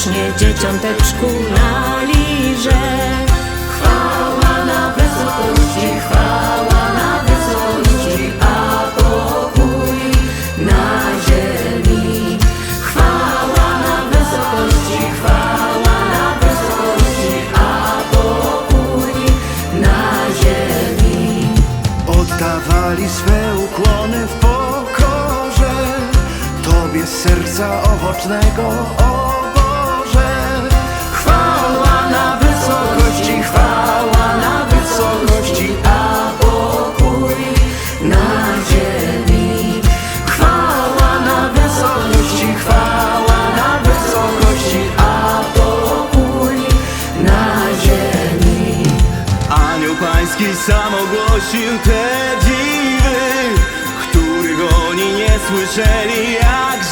Ślicznie dzieciąteczku na liże Chwała na wysokości, chwała na wysokości A pokój na ziemi. Chwała na wysokości, chwała na wysokości A pokój na ziemi. Oddawali swe ukłony w pokorze. Tobie serca owocnego Pański sam ogłosił te dziwy Których oni nie słyszeli jak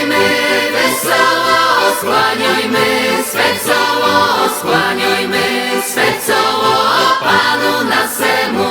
skłaniajmy, wesoło skłaniajmy, swe coło skłaniajmy, swe coło Panu nasemu.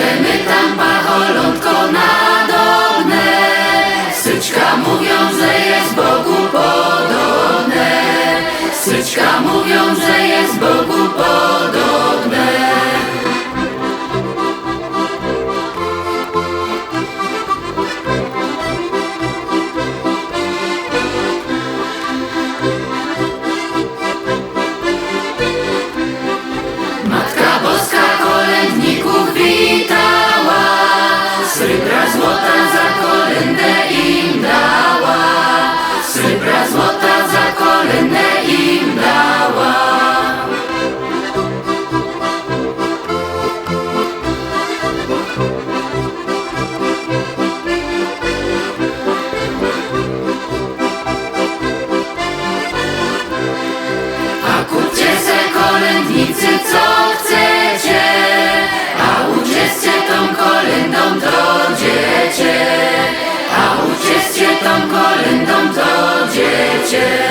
Będziemy tam pacholątko na dogne. Syczka mówią, że jest Bogu podobne. Syczka mówią, że jest Bogu podobne. się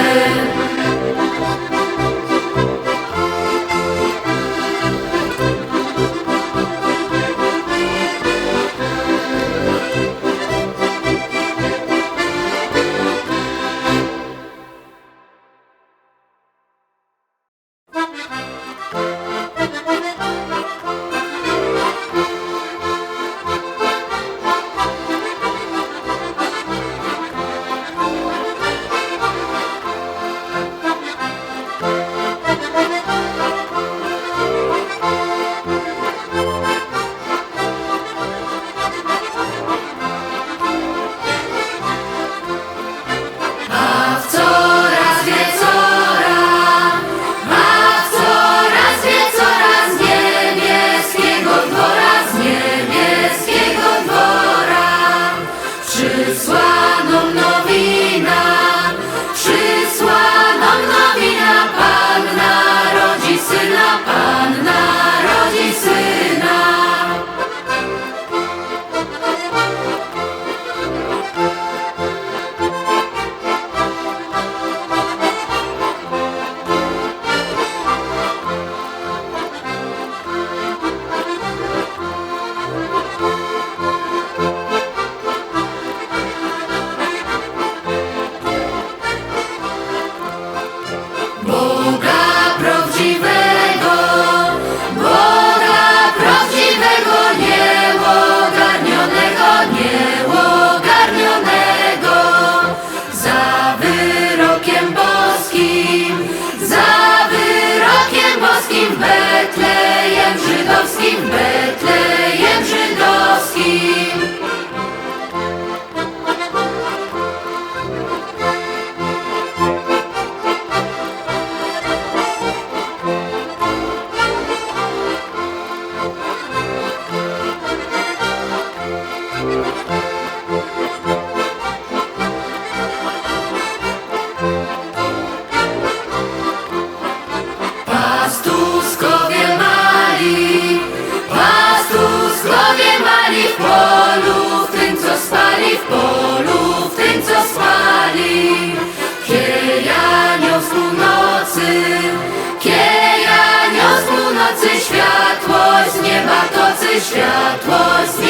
światło z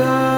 come.